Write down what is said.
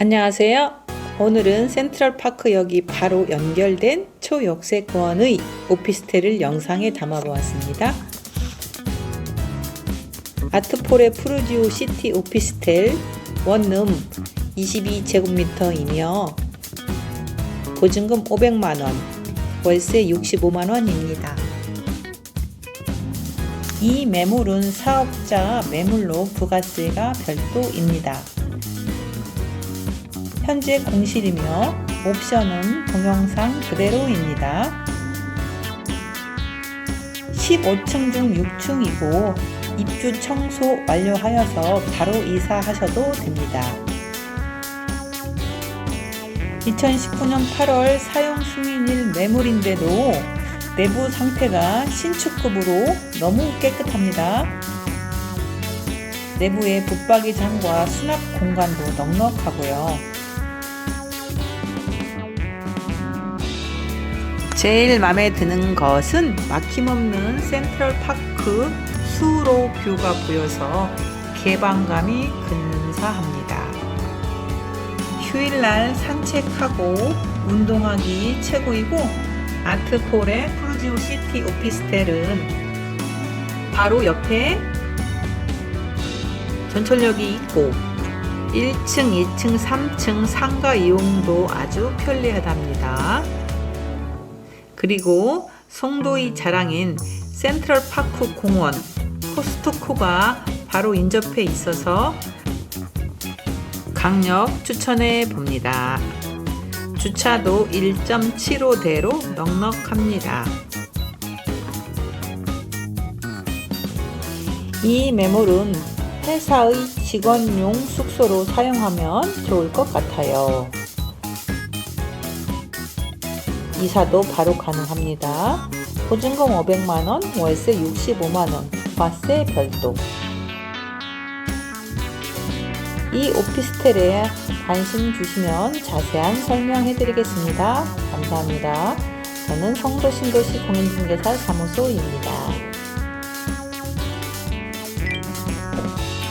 안녕하세요. 오늘은 센트럴파크 역이 바로 연결된 초역세권의 오피스텔을 영상에 담아보았습니다. 아트폴의 푸르지오 시티 오피스텔 원룸 22제곱미터이며 보증금 500만원, 월세 65만원입니다. 이 매물은 사업자 매물로 부가세가 별도입니다. 현재 공실이며 옵션은 동영상 그대로입니다. 15층 중 6층이고 입주 청소 완료하여서 바로 이사하셔도 됩니다. 2019년 8월 사용 승인일 매물인데도 내부 상태가 신축급으로 너무 깨끗합니다. 내부의 붙박이장과 수납 공간도 넉넉하고요. 제일 마음에 드는 것은 막힘없는 센트럴 파크 수로 뷰가 보여서 개방감이 근사합니다. 휴일날 산책하고 운동하기 최고이고 아트폴의 푸르지오 시티 오피스텔은 바로 옆에 전철역이 있고 1층, 2층, 3층 상가 이용도 아주 편리하답니다. 그리고 송도의 자랑인 센트럴파크 공원 코스트코가 바로 인접해 있어서 강력 추천해 봅니다. 주차도 1.75대로 넉넉합니다. 이 매물은 회사의 직원용 숙소로 사용하면 좋을 것 같아요. 이사도 바로 가능합니다. 보증금 500만원, 월세 65만원, 과세 별도. 이 오피스텔에 관심 주시면 자세한 설명해 드리겠습니다. 감사합니다. 저는 성도 신도시 공인중개사 사무소입니다.